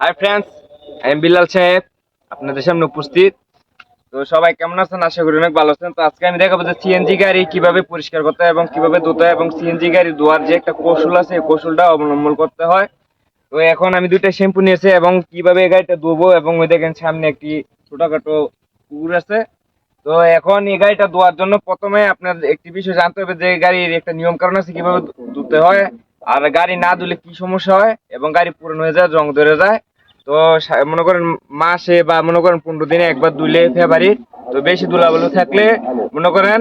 Hi friends আমি বিল্লাল সাহেব আপনাদের সামনে উপস্থিত। তো সবাই কেমন আছেন? আশা করি অনেক ভালো আছেন। তো আজকে আমি দেখাবো যে সিএনজি গাড়ি কীভাবে পরিষ্কার করতে হয় এবং কীভাবে ধুতে হয় এবং সিএনজি গাড়ি ধোয়ার যে একটা কৌশল আছে, এই কৌশলটা অবলম্বন করতে হয়। তো এখন আমি দুইটা শ্যাম্পু নিয়েছি এবং কীভাবে এই গাড়িটা ধোবো এবং ওই দেখেন সামনে একটি ছোটখাটো পুকুর আছে। তো এখন এই গাড়িটা ধোয়ার জন্য প্রথমে আপনার একটি বিষয় জানতে হবে যে গাড়ির একটা নিয়ম কারণ আছে কীভাবে ধুতে হয়। আর গাড়ি না ধুলে কি সমস্যা হয়? এবং গাড়ি পুরনো হয়ে যায় জং ধরে যায়। তো মনে করেন মাসে বা মনে করেন পনেরো দিনে একবার ধুলে ফেব্রুয়ারি তো বেশি ধুলাবালু থাকলে মনে করেন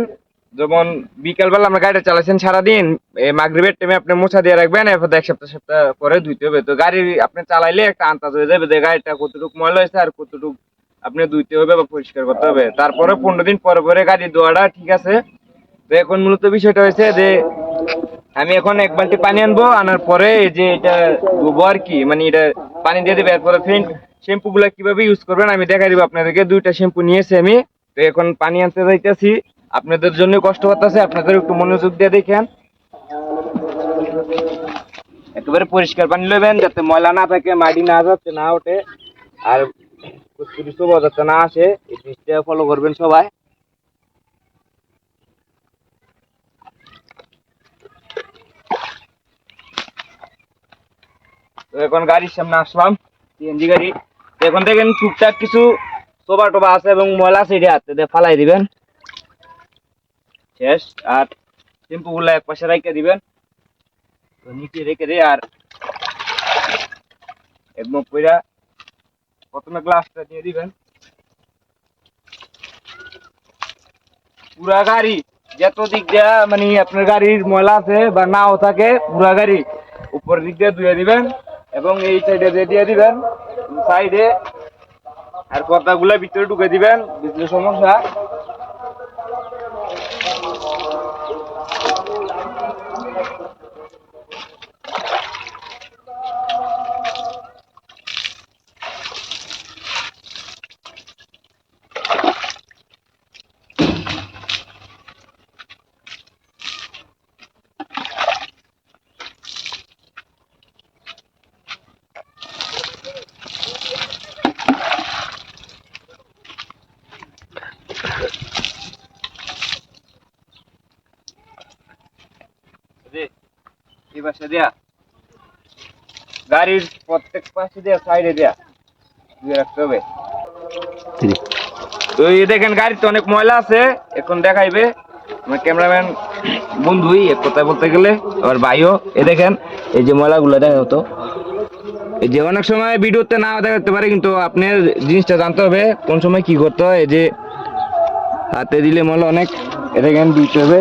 যেমন বিকালবেলা আমরা গাড়িটা চালাচ্ছেন সারাদিন এই মাগরিবের টাইমে আপনি মোছা দিয়ে রাখবেন, এরপর এক সপ্তাহ সপ্তাহ পরে ধুইতে হবে। তো গাড়ি আপনি চালাইলে একটা আন্দাজ হয়ে যাবে যে গাড়িটা কতটুকু ময়লা হয়েছে আর কতটুকু আপনি ধুইতে হবে বা পরিষ্কার করতে হবে। তারপরে পনেরো দিন পরে পরে গাড়ি ধোয়াটা ঠিক আছে। তো এখন মূলত বিষয়টা হয়েছে যে আমি এখন এক বালতি পানি আনব, আনার পরে যে এটা ধুবো আর কি মানে এটা পানি দিয়ে দেবে, এরপরে ফ্রেন্ড শ্যাম্পু গুলা কীভাবে ইউজ করবেন আমি দেখা দিব আপনাদেরকে। দুইটা শ্যাম্পু নিয়েছি আমি, তো এখন পানি আনতে যাইতেছি। আপনাদের জন্য কষ্ট করতেছে আপনাদের একটু মনোযোগ দিয়ে দেখেন। একেবারে পরিষ্কার পানি লবেন যাতে ময়লা না থাকে, মাটি না যাচ্ছে না ওঠে, আর কুচকুচি শোভা যাতে না আসে, এই জিনিসটা ফলো করবেন সবাই। তো এখন গাড়ির সামনে আসলাম সিএনজি গাড়ি। এখন দেখেন টুকটাক কিছু সোবা টোবা আছে এবং ময়লা আছে হাতে, দিয়ে ফালাই দিবেন। শেষ, আর শ্যাম্পু গুলো এক পাশে রেখে দিবেন। নিচে রেখে দিয়ে আর একদম কইরা প্রথমে গ্লাসটা দিয়ে দিবেন। পুরা গাড়ি, যত দিক দিয়ে মানে আপনার গাড়ির ময়লা আছে বা নাও থাকে, পুরা গাড়ি উপর দিক দিয়ে ধুয়ে দিবেন। এবং এই সাইডে দিয়ে দিয়ে দিবেন সাইডে আর কথাগুলা ভিতরে ঢুকে দিবেন বিজলি সমস্যা যে এই পাশে দেয়া। গাড়ির প্রত্যেক পাশে দেয়া সাইডে দেয়া। ধুয়ে রাখতে হবে। তো এই দেখেন গাড়িতে অনেক ময়লা আছে। এখন দেখাইবে। আমার ক্যামেরাম্যান বন্ধুই এক কথায় বলতে গেলে আবার ভাইও। এ দেখেন এই যে ময়লাগুলো দেখা হতো এই যে অনেক সময় ভিডিওতে না দেখাতে পারে কিন্তু আপনার জিনিসটা জানতে হবে কোন সময় কি করতে হয় এই যে হাতে দিলে ময়লা অনেক। এ দেখেন দিতে হবে।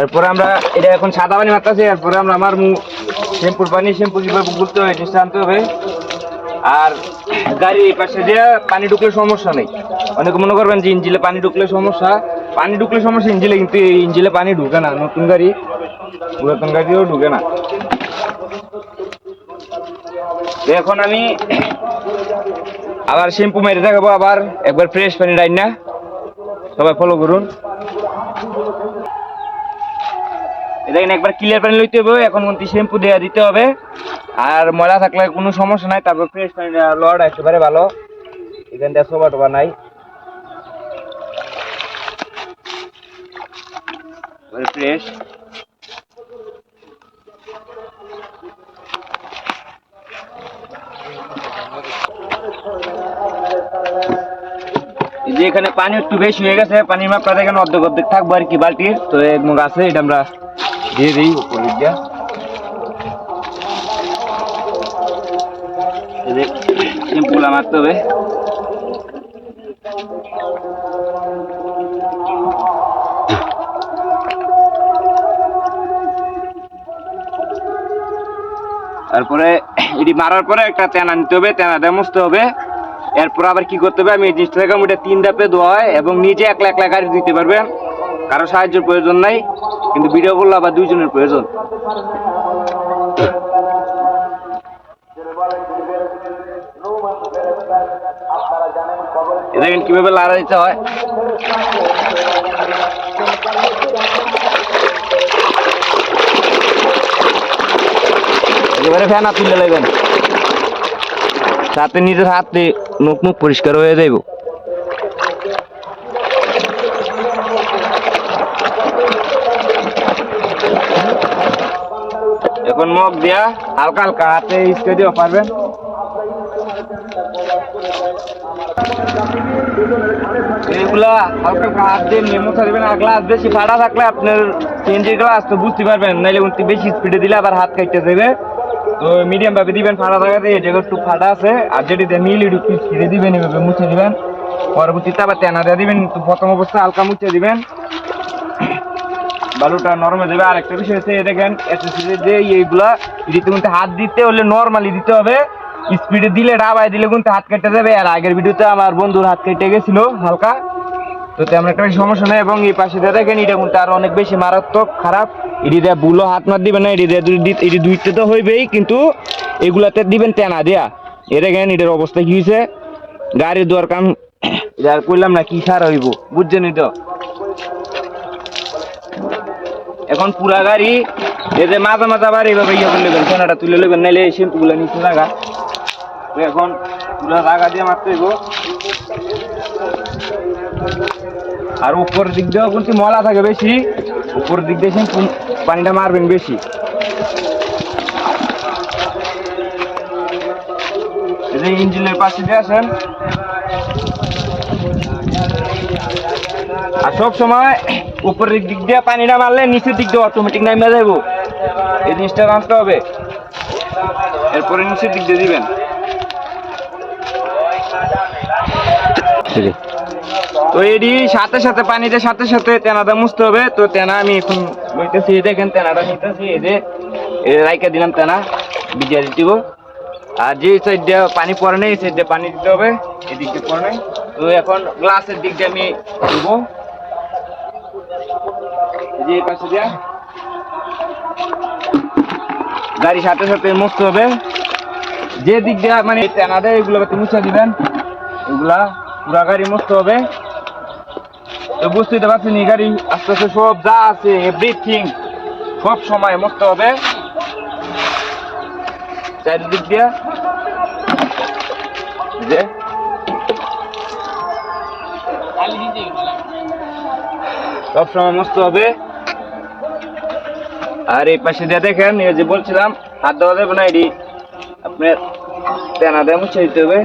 এরপরে আমরা, এটা এখন সাদা পানি মারতেছি, এরপরে আমরা আমার শ্যাম্পুর পানি, শ্যাম্পু কীভাবে গুলতে হয় জিনিসটা আনতে হবে। আর গাড়ি এই পাশে দিয়ে পানি ঢুকলে সমস্যা নেই। অনেকে মনে করবেন যে ইঞ্জিলে পানি ঢুকলে সমস্যা। পানি ঢুকলে সমস্যা, ইঞ্জিলে কিন্তু এই ইঞ্জিলে পানি ঢুকে না। নতুন গাড়ি, পুরাতন গাড়িও ঢুকে না। এখন আমি আবার শ্যাম্পু মেরে দেখাবো, আবার একবার ফ্রেশ পানি ডাইন না। সবাই ফলো করুন। দেখেন একবার ক্লিয়ার পানি লইতে হবে এখন মন্ত্রী শ্যাম্পু দেওয়া দিতে হবে। আর ময়লা থাকলে কোনো সমস্যা নাই, তারপর ফ্রেশ পানি লড একেবারে ভালো। এখান থেকে সোবা টোবা নাই। ফ্রেশ এখানে পানি একটু বেশি হয়ে গেছে, পানির মাপটা এখানে অর্ধেক অর্ধেক থাকব আর কি বালতির। তো এক মুখ আছে, এটা আমরা দিয়ে দিই উপর দিয়া এই মারতে হবে। তারপরে এটি মারার পরে একটা তেনা নিতে হবে তেনা দিয়ে মুছতে হবে। এরপর আবার কি করতে হবে? আমি এই জিনিসটা থেকে এটা তিন ধাপে ধোয়া হয় এবং নিজে একলা একলা গাড়ি দিতে পারবেন কারও সাহায্যের প্রয়োজন নাই, কিন্তু ভিডিও করলে আবার দুইজনের প্রয়োজন। দেখেন কীভাবে লাড়া দিতে হয়। একেবারে ফ্যানা তুলে লাগবেন সাথে নিজের হাতে মুখ মুখ পরিষ্কার হয়ে যাইব। এখন মুখ দিয়া হালকা হালকা হাতে ইস্কে দিও, পারবেন? এগুলা হালকা হাত দিয়ে নেমো থাকবেন আর গ্লাস বেশি ফাটা থাকলে আপনার চেঞ্জের গ্লাস তো বুঝতে পারবেন, নাইলে বেশি স্পিডে দিলে আবার হাত কাটতে দেবে তো মিডিয়াম ভাবে দিবেন ফাটা এই জায়গা একটু ফাটা আছে, আর যেটি দিয়ে মিল একটু ছিঁড়ে দিবেন, এভাবে মুছে দিবেন। পরবর্তীতে আবার তেনা দিয়ে দিবেন প্রথম অবস্থা হালকা মুছে দিবেন। বালুটা নরমে দেবে আর একটা বিষয় হচ্ছে দেখেন এসএসসি যে এইগুলা কিন্তু হাত দিতে হলে নর্মালি দিতে হবে। স্পিডে দিলে, ডাবায় দিলে কিন্তু হাত কেটে যাবে। আর আগের ভিডিওতে আমার বন্ধুর হাত কেটে গেছিল, হালকা। তো তেমন একটা সমস্যা নেই এবং এই পাশে দিয়ে দেখেন, এটা কিন্তু আরও অনেক বেশি মারাত্মক খারাপ। এটি দিয়ে বুলো হাত মার দিবেন না, এটি দিয়ে এটি দুইতে তো হইবেই, কিন্তু এগুলাতে দিবেন তেনা দিয়া। এ দেখেন, এটার অবস্থা কি হয়েছে গাড়ি দোয়ার কাম এটা আর কইলাম না কি সার হইব, বুঝছেনই তো? এখন পুরা গাড়ি এই যে মাথা মাথা বার এইভাবে ইয়ে করে নেবেন সোনাটা তুলে নেবেন, নাইলে এই শ্যাম্পুগুলো নিচে তো এখন পুরা জায়গা দিয়ে মারতে হইব। আর উপর দিক দিয়েও কিন্তু মলা থাকে বেশি উপর দিক দিয়ে পানিটা মারবেন বেশি। ইঞ্জিনের পাশে দিয়ে আসেন। আর সব সময় উপরের দিক দিয়ে পানিটা মারলে নিচের দিক দিয়ে অটোমেটিক নামে যাব এই জিনিসটা জানতে হবে। এরপরে নিচের দিক দিয়ে দিবেন। তো এটি সাথে সাথে পানিতে সাথে সাথে তেনাটা মুছতে হবে। তো তেনা, আমি এখন লইতেছি এই দেখেন তেনাটা নিতেছি, এই যে রাইকা দিলাম তেনা ভিজিয়ে দিব। আর যে সাইড পানি পড়ে নেই, এই পানি দিতে হবে, এই দিক দিয়ে পড়ে নেই। তো এখন গ্লাসের দিক দিয়ে আমি দিব। যে পাশে দিয়া। গাড়ির সাথে সাথে মুছতে হবে। যে দিক দিয়ে মানে তেনা দেয় এগুলো মুছে দিবেন, এগুলা পুরা গাড়ি মুছতে হবে। তো বুঝতেই তো পারছেন এই গাড়ি, আস্তে আস্তে সব যা আছে এভরিথিং সব সময় মুছতে হবে। চারিদিক দিয়ে। যে। সব সময় মস্ত হবে। আর এই পাশে দিয়ে দেখেন, এই যে বলছিলাম, হাত দেওয়া যাবে না এটি। আপনার তেনা দিয়ে মুছে দিতে হবে।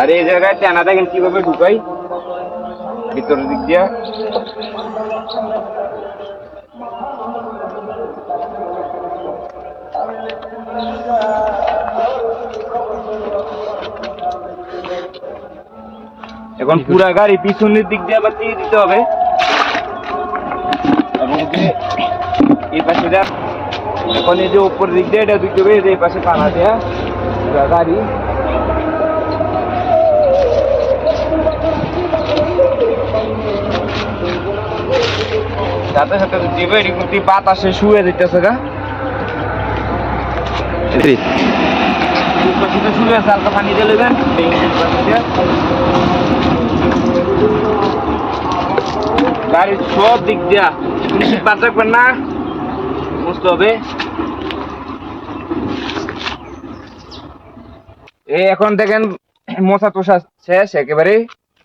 আর এই জায়গায় তেনা দেখেন কীভাবে ঢুকাই। ভিতরের দিক দিয়া। এখন পুরা গাড়ি পিছনের দিক দিয়ে আবার দিয়ে দিতে হবে। এবং এই পাশে এখন এই যে উপর দিক দিয়ে এটা দিতে হবে এই পাশে পানা দেয়া পুরা গাড়ি। সাথে সাথে এটি বাতাসে শুয়ে দিতেছে গা। শুয়ে আছে হালকা পানি দিয়ে নেবেন গাড়ির সব দিক দিয়া না। বুঝতে হবে। এই এখন দেখেন মশা তোষা শেষ একেবারে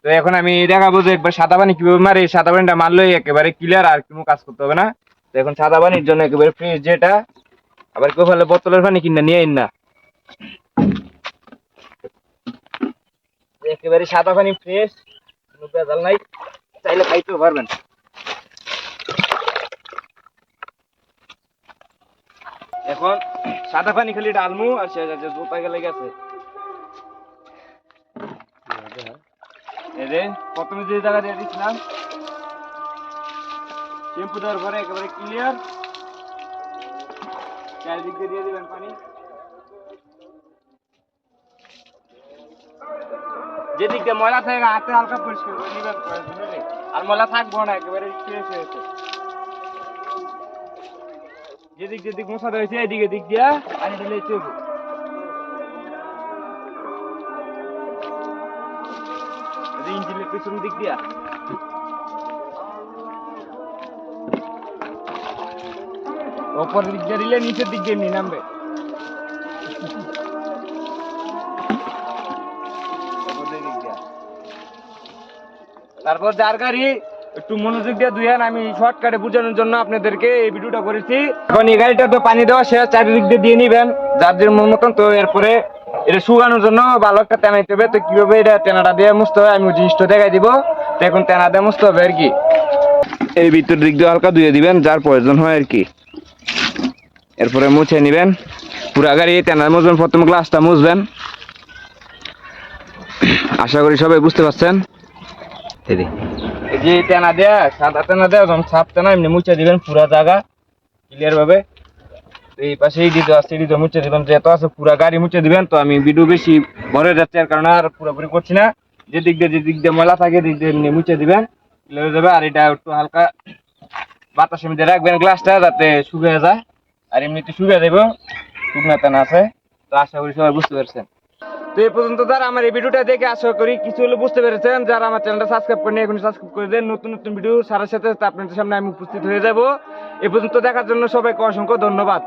তো এখন আমি দেখাবো যে একবার সাদা পানি কীভাবে মারে সাদা পানিটা মারলে একেবারে ক্লিয়ার আর কোনো কাজ করতে হবে না। তো এখন সাদা পানির জন্য একেবারে ফ্রেশ যেটা, আবার কেউ ফেলে বোতলের পানি কিনে নিয়ে না। একেবারে সাদা পানি ফ্রেশ কোনো ভেজাল নাই, চাইলে খাইতেও পারবেন। এখন সাদা পানি খালি ডালমু আর আছে জোতা গেলে গেছে এই যে প্রথমে যে জায়গা দিয়ে দিচ্ছিলাম শ্যাম্পু দেওয়ার পরে একেবারে ক্লিয়ার চারিদিক দিয়ে দিয়ে দিবেন পানি। যেদিক দিয়ে ময়লা থাকে, হাতে হালকা পরিষ্কার করে নিবেন আর ময়লা থাকব না, একেবারে ফ্রেশ হয়েছে যেদিক যেদিক মশা রয়েছে এদিকে দিক দিয়া পানি দিলে চলবে। ইঞ্জিনের পিছন দিক দিয়া। ওপরের দিক দিয়ে দিলে নিচের দিক দিয়ে নিয়ে নামবে। তারপর যার গাড়ি একটু মনোযোগ দিয়ে দুইয়ান আমি শর্টকাটে বোঝানোর জন্য আপনাদেরকে এই ভিডিওটা করেছি। এখন এই গাড়িটা তো পানি দেওয়া সে চারিদিক দিয়ে দিয়ে নিবেন। যার যে মন মতন তো এরপরে এটা শুকানোর জন্য ভালো একটা টেনাইতে হবে। তো কীভাবে এটা টেনাটা দিয়ে মুছতে হবে আমি ওই জিনিসটা দেখাই দিব। তো এখন টেনা দিয়ে মুছতে হবে আর কি। এই ভিতর দিক দিয়ে হালকা ধুয়ে দিবেন যার প্রয়োজন হয় আর কি। এরপরে মুছে নিবেন। পুরা গাড়ি টেনার মুছবেন প্রথম গ্লাসটা মুছবেন। আশা করি সবাই বুঝতে পারছেন। এই যে। টেনা দেয়া সাদা টেনা দেয়া সাপ টেনা এমনি মুছে দিবেন পুরা জায়গা ক্লিয়ার ভাবে। এই পাশে এই দিতে আছে মুছে দিবেন, যেহেতু আছে পুরা গাড়ি মুছে দিবেন, তো আমি ভিডিও বেশি ভরে যাচ্ছে আর কারণে আর পুরোপুরি করছি না। যে দিক দিয়ে যে দিক দিয়ে ময়লা থাকে দিক দিয়ে এমনি মুছে দিবেন হয়ে যাবে, আর এটা একটু হালকা বাতাসের মধ্যে রাখবেন গ্লাসটা, যাতে শুকিয়ে যায়। আর এমনিতে শুকিয়ে দেবো শুকনা টেনা আছে, তো আশা করি সবাই বুঝতে পারছেন। তো এই পর্যন্ত যারা আমার এই ভিডিওটা দেখে আশা করি কিছু হলে বুঝতে পেরেছেন, যারা আমার চ্যানেলটা সাবস্ক্রাইব করেন এখন সাবস্ক্রাইব করে দেন। নতুন নতুন ভিডিও সারার সাথে আপনাদের সামনে আমি উপস্থিত হয়ে যাব। এ পর্যন্ত দেখার জন্য সবাইকে অসংখ্য ধন্যবাদ।